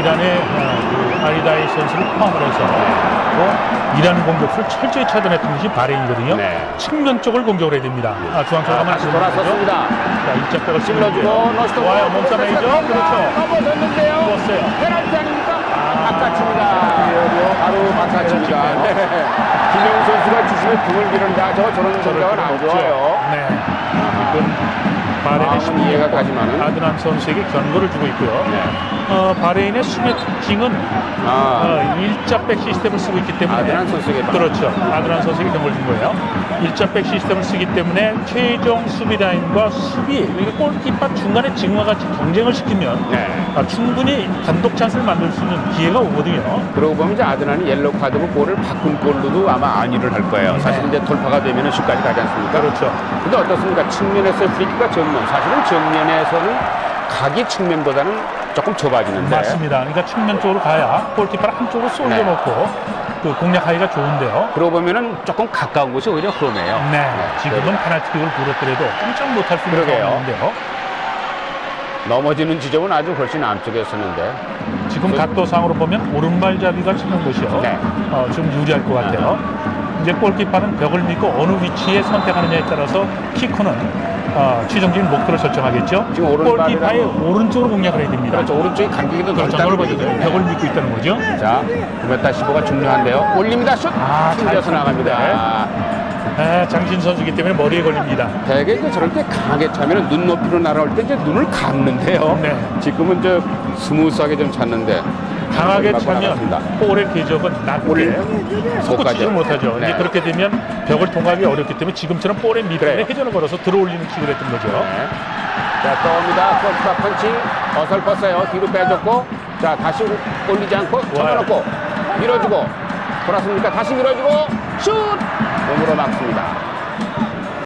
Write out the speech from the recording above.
이란의 어, 그 아리다이 선수를 포함을 해서 또 이란 공격수를 철저히 차단했던 것이 바레인이거든요. 네. 측면 쪽을 공격을 해야 됩니다. 아, 중앙쪽 자, 가만 다시 돌아섰습니다. 자, 일자백을 찔러주고 너스톱 좋아요. 몸싸움이죠. 그렇죠. 넘어졌는데요. 죽었어요. 페널티 아닙니까? 바깥입니다. 바로 바깥입니다. 네. 김영 선수가 주심에 등을 기른다. 저 저런 생각은 안 좋아요. 네. 바레인의 심리 이해가 가지만은. 아드난 선수에게 견고를 주고 있고요. 네. 어, 바레인의 수비의 특징은 아, 어, 일자백 시스템을 쓰고 있기 때문에 아드난 선수에게 그렇죠. 아드난 선수에게 경고를 준 거예요. 일자백 시스템을 쓰기 때문에 최종 수비 라인과 수비 이게 골키퍼 중간에 지금과 같이 경쟁을 시키면 네. 아, 충분히 단독 찬스를 만들 수 있는 기회가 오거든요. 그러고 보면 이제 아드난이 옐로우 카드로 볼을 바꾼 골로도 아마 안위를 할 거예요. 사실 이제 돌파가 되면 슛까지 가지 않습니까? 그렇죠. 근데 어떻습니까? 측면에서의 프리킥과 정면. 사실은 정면에서는 각이 측면보다는 조금 좁아지는데. 맞습니다. 그러니까 측면 쪽으로 가야 골키퍼를 한쪽으로 쏠려 네. 놓고 그 공략하기가 좋은데요. 그러고 보면은 조금 가까운 곳이 오히려 험해요. 네, 지금은 페널티킥을 부렸더라도 꼼짝 못할 수 있는 그러게요. 상황인데요. 넘어지는 지점은 아주 훨씬 안쪽이었었는데. 지금 각도상으로 보면 오른발 잡이가 치는 것이요. 네. 어, 좀 유리할 것 같아요. 이제 골키퍼는 벽을 믿고 어느 위치에 선택하느냐에 따라서 키커는 어, 최종적인 목표를 설정하겠죠. 지금 오른발이라고- 골키퍼의 오른쪽으로 공략을 해야 됩니다. 그렇죠. 오른쪽이 간격이 더 그렇죠. 넓다는 넓어져요. 거죠. 벽을 믿고 있다는 거죠. 자, 9m15가 중요한데요. 올립니다. 슛! 아, 잘 튕겨서 나갑니다. 아, 장신 선수기 때문에 머리에 걸립니다. 대개 이제 저럴 때 강하게 차면 눈높이로 날아올 때 이제 눈을 감는데요. 네. 지금은 저 스무스하게 좀 찼는데. 강하게 차면. 볼의 궤적은 낮게 솟구치지 못. 못하죠. 네. 이제 그렇게 되면 벽을 통과하기 어렵기 때문에 지금처럼 볼의 밑에 그래요. 회전을 걸어서 들어올리는 킥을 했던 거죠. 네. 자, 떠옵니다. 골키퍼 펀치. 어설펐어요. 뒤로 빼줬고. 자, 다시 올리지 않고 접어놓고 밀어주고. 돌았습니까? 다시 밀어주고 슛! 몸으로 막습니다.